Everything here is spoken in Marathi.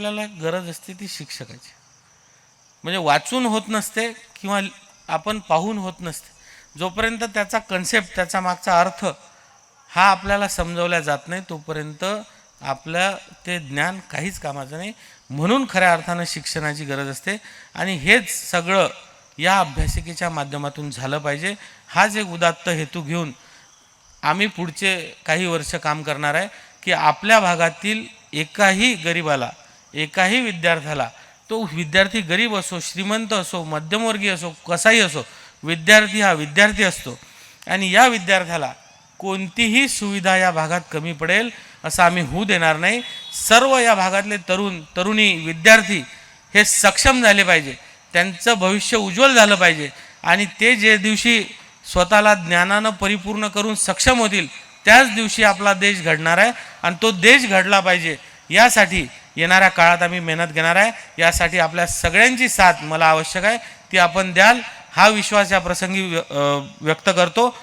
आपल्याला गरज असते ती शिक्षकाची. म्हणजे वाचून होत नसते किंवा आपण पाहून होत नसते. जोपर्यंत त्याचा कन्सेप्ट त्याचा मागचा अर्थ हा आपल्याला समजवल्या जात नाही तोपर्यंत आपलं ते ज्ञान काहीच कामाचं नाही. म्हणून खऱ्या अर्थानं शिक्षणाची गरज असते. आणि हेच सगळं या अभ्यासिकेच्या माध्यमातून झालं पाहिजे. हाच एक उदात्त हेतू घेऊन आम्ही पुढचे काही वर्ष काम करणार आहे की आपल्या भागातील एकाही गरिबाला एकाही विद्यार्थ्याला तो विद्यार्थी गरीब असो श्रीमंत असो मध्यमवर्गीय असो कसाही असो विद्यार्थी हा विद्यार्थी असतो. आणि या विद्यार्थ्याला कोणतीही सुविधा या भागात कमी पडेल असं आम्ही होऊ देणार नाही. सर्व या भागातले तरुण तरुणी विद्यार्थी हे सक्षम झाले पाहिजे. त्यांचं भविष्य उज्ज्वल झालं पाहिजे. आणि ते जे दिवशी स्वतःला ज्ञानानं परिपूर्ण करून सक्षम होतील त्याच दिवशी आपला देश घडणार आहे. आणि तो देश घडला पाहिजे यासाठी येणाऱ्या काळात आम्ही मेहनत घेणार आहे. यासाठी आपल्या सगळ्यांची साथ मला आवश्यक आहे. ती आपण द्याल. हा विश्वास या प्रसंगी व्य- व्यक्त करतो.